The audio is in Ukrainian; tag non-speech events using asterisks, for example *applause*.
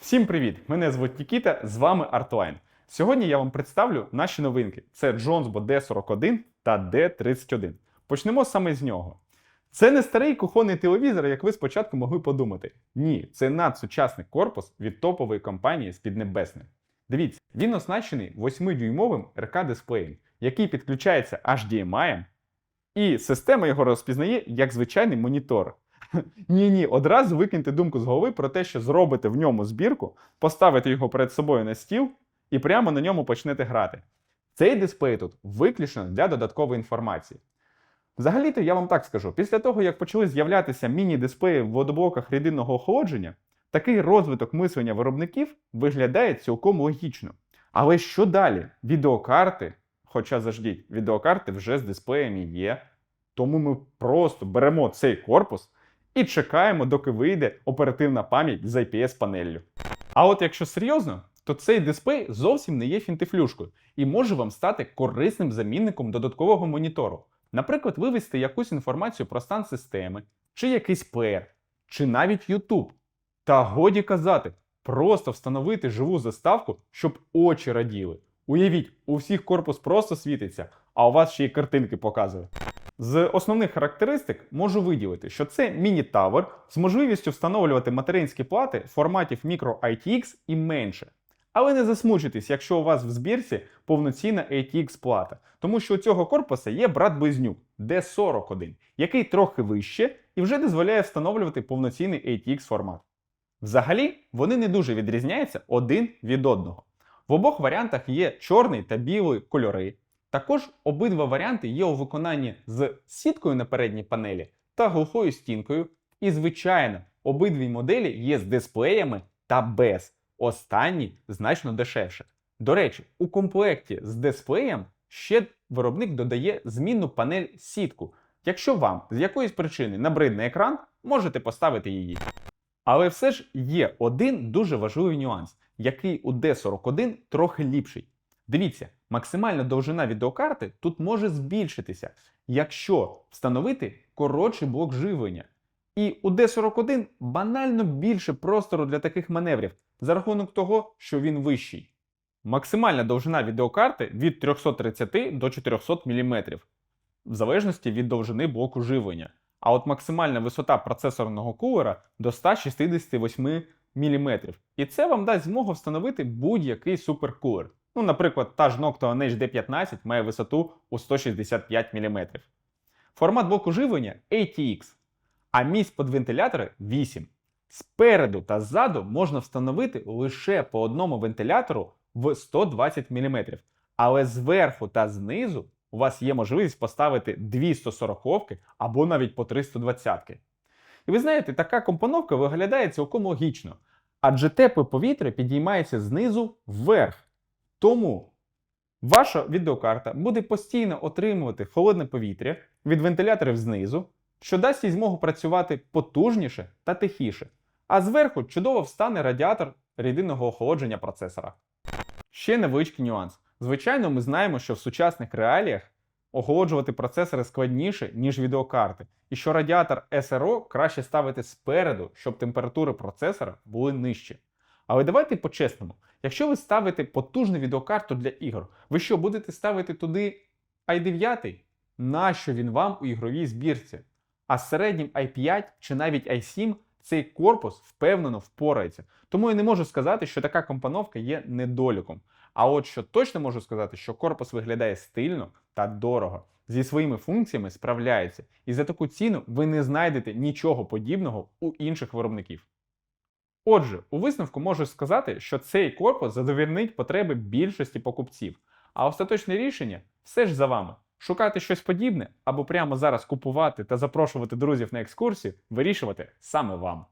Всім привіт! Мене звуть Нікіта, з вами Artline. Сьогодні я вам представлю наші новинки: це Jonesbo D41 та D31. Почнемо саме з нього. Це не старий кухонний телевізор, як ви спочатку могли подумати. Ні, це надсучасний корпус від топової компанії з Піднебесної. Дивіться, він оснащений 8-дюймовим РК-дисплеєм, який підключається HDMI, і система його розпізнає як звичайний монітор. *laughs* Ні, ні, одразу викиньте думку з голови про те, що зробите в ньому збірку, поставите його перед собою на стіл і прямо на ньому почнете грати. Цей дисплей тут виключно для додаткової інформації. Взагалі-то я вам так скажу: після того, як почали з'являтися міні-дисплеї в водоблоках рідинного охолодження, такий розвиток мислення виробників виглядає цілком логічно. Але що далі? Відеокарти, хоча заждіть, відеокарти вже з дисплеями є. Тому ми просто беремо цей корпус і чекаємо, доки вийде оперативна пам'ять з IPS-панеллю. А от якщо серйозно, то цей дисплей зовсім не є фінтифлюшкою і може вам стати корисним замінником додаткового монітору. Наприклад, вивести якусь інформацію про стан системи, чи якийсь плеєр, чи навіть YouTube. Та годі казати, просто встановити живу заставку, щоб очі раділи. Уявіть, у всіх корпус просто світиться, а у вас ще й картинки показує. З основних характеристик можу виділити, що це міні-тавер з можливістю встановлювати материнські плати форматів Micro ITX і менше. Але не засмучуйтесь, якщо у вас в збірці повноцінна ATX плата, тому що у цього корпуса є брат-близнюк D41, який трохи вище і вже дозволяє встановлювати повноцінний ATX формат. Взагалі, вони не дуже відрізняються один від одного. В обох варіантах є чорний та білий кольори. Також обидва варіанти є у виконанні з сіткою на передній панелі та глухою стінкою. І, звичайно, обидві моделі є з дисплеями та без. Останній значно дешевше. До речі, у комплекті з дисплеєм ще виробник додає змінну панель сітку. Якщо вам з якоїсь причини набридне екран, можете поставити її. Але все ж є один дуже важливий нюанс, який у D41 трохи ліпший. Дивіться, максимальна довжина відеокарти тут може збільшитися, якщо встановити коротший блок живлення. І у D41 банально більше простору для таких маневрів за рахунок того, що він вищий. Максимальна довжина відеокарти від 330 до 400 мм, в залежності від довжини блоку живлення. А от максимальна висота процесорного кулера до 168 мм. І це вам дасть змогу встановити будь-який суперкулер. Ну, наприклад, та ж Noctua HD15 має висоту у 165 мм. Формат блоку живлення ATX, а місць під вентилятори 8. Спереду та ззаду можна встановити лише по одному вентилятору в 120 мм. Але зверху та знизу у вас є можливість поставити 2 140 або навіть по 320. І ви знаєте, така компоновка виглядає цілком логічно, адже тепле повітря підіймається знизу вверх. Тому ваша відеокарта буде постійно отримувати холодне повітря від вентиляторів знизу, що дасть їй змогу працювати потужніше та тихіше. А зверху чудово встане радіатор рідинного охолодження процесора. Ще невеличкий нюанс. Звичайно, ми знаємо, що в сучасних реаліях охолоджувати процесори складніше, ніж відеокарти, і що радіатор SRO краще ставити спереду, щоб температури процесора були нижчі. Але давайте по-чесному, якщо ви ставите потужну відеокарту для ігор, ви що будете ставити туди i9? Нащо він вам у ігровій збірці? А з середнім i5 чи навіть i7 цей корпус впевнено впорається. Тому я не можу сказати, що така компоновка є недоліком. А от що точно можу сказати, що корпус виглядає стильно та дорого. Зі своїми функціями справляється, і за таку ціну ви не знайдете нічого подібного у інших виробників. Отже, у висновку можу сказати, що цей корпус задовільнить потреби більшості покупців, а остаточне рішення все ж за вами. Шукати щось подібне або прямо зараз купувати та запрошувати друзів на екскурсію, вирішувати саме вам.